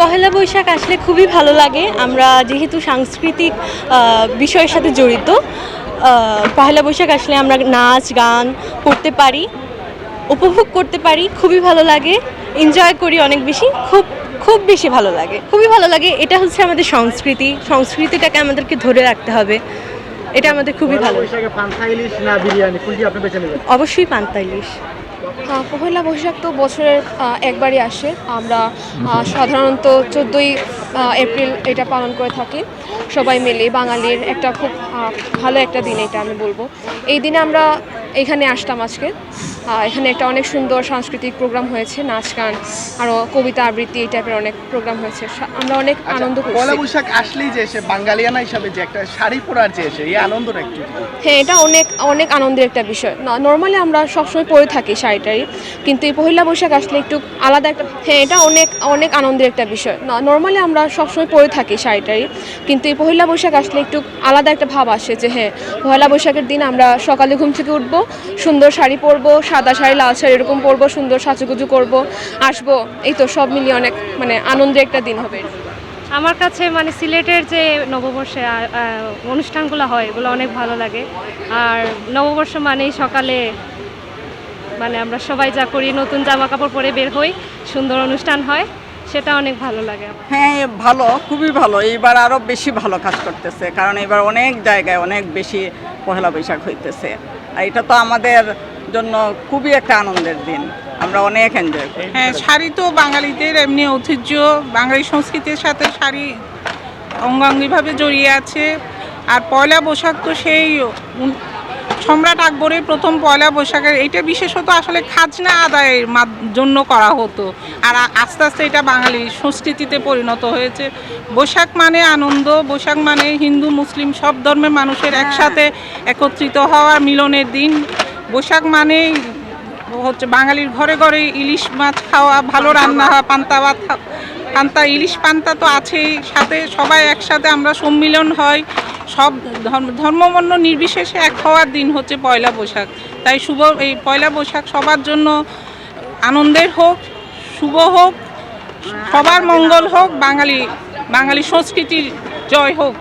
পহেলা বৈশাখ আসলে খুবই ভালো লাগে। আমরা যেহেতু সাংস্কৃতিক বিষয়ের সাথে জড়িত পহেলা বৈশাখ আসলে আমরা নাচ গান করতে পারি উপভোগ করতে পারি খুবই ভালো লাগে এনজয় করি অনেক বেশি খুব খুব বেশি ভালো লাগে খুবই ভালো লাগে। এটা হচ্ছে আমাদের সংস্কৃতি সংস্কৃতিটাকে আমাদেরকে ধরে রাখতে হবে এটা আমাদের খুবই ভালো অবশ্যই পান্তা ইলিশ। পহেলা বৈশাখ তো বছরের একবারই আসে। আমরা সাধারণত চোদ্দোই এপ্রিল এটা পালন করে থাকি। সবাই মিলে বাঙালির একটা খুব ভালো একটা দিন এটা আমি বলব। এই দিনে আমরা এখানে আসতাম আজকে। এখানে একটা অনেক সুন্দর সাংস্কৃতিক প্রোগ্রাম হয়েছে নাচ গান আরও কবিতা আবৃত্তি এই টাইপের অনেক প্রোগ্রাম হয়েছে। আমরা অনেক আনন্দ আচ্ছা, পয়লা বৈশাখ আসলেই যে এসে বাঙালিয়ানা হিসাবে যে একটা শাড়ি পরার যে এসে এই আনন্দটা একটু। হ্যাঁ এটা অনেক অনেক আনন্দের একটা বিষয়। নর্মালি আমরা সবসময় পরে থাকি শাড়িটারি কিন্তু এই পহিলা বৈশাখ আসলে একটু আলাদা একটা হ্যাঁ এটা অনেক অনেক আনন্দের একটা বিষয়। নর্মালি আমরা সবসময় পরে থাকি শাড়িটারি কিন্তু এই পহিলা বৈশাখ আসলে একটু আলাদা একটা ভাব আসে যে হ্যাঁ পয়লা বৈশাখের দিন আমরা সকালে ঘুম থেকে উঠবো সুন্দর শাড়ি পরবো সাদা শাড়ি লাল শাড়ি এরকম পরবো সুন্দর সাজুগুজু করব। আসব। এই তো সব মিলিয়ে অনেক মানে আনন্দের একটা দিন হবে। আমার কাছে মানে সিলেটের যে নববর্ষে অনুষ্ঠানগুলো হয় এগুলো অনেক ভালো লাগে। আর নববর্ষ মানেই সকালে মানে আমরা সবাই যা করি নতুন জামা কাপড় পরে বের হই সুন্দর অনুষ্ঠান হয় সেটা অনেক ভালো লাগে। হ্যাঁ ভালো খুবই ভালো। এইবার আরও বেশি ভালো কাজ করতেছে কারণ এবার অনেক জায়গায় অনেক বেশি পহেলা বৈশাখ হইতেছে। এটা তো আমাদের জন্য খুবই একটা আনন্দের দিন। আমরা অনেক এনজয় করি। হ্যাঁ শাড়ি তো বাঙালিদের এমনি ঐতিহ্য। বাঙালি সংস্কৃতির সাথে শাড়ি অঙ্গাঙ্গিভাবে জড়িয়ে আছে। আর পয়লা বৈশাখ তো সেই সম্রাট আকবরের প্রথম পয়লা বৈশাখের এটা বিশেষত আসলে খাজনা আদায়ের জন্য করা হতো। আর আস্তে আস্তে এটা বাঙালি সংস্কৃতিতে পরিণত হয়েছে। বৈশাখ মানে আনন্দ বৈশাখ মানে হিন্দু মুসলিম সব ধর্মের মানুষের একসাথে একত্রিত হওয়ার মিলনের দিন। বৈশাখ মানে হচ্ছে বাঙালির ঘরে ঘরে ইলিশ মাছ খাওয়া ভালো রান্না হয় পান্তা ভাত পান্তা ইলিশ পান্তা তো আছেই। সাথে সবাই একসাথে আমরা সম্মিলন হয়। সব ধর্ম ধর্মবর্ণ নির্বিশেষে এক হওয়ার দিন হচ্ছে পয়লা বৈশাখ। তাই শুভ, এই পয়লা বৈশাখ সবার জন্য আনন্দের হোক, শুভ হোক, সবার মঙ্গল হোক, বাঙালি বাঙালি সংস্কৃতির জয় হোক।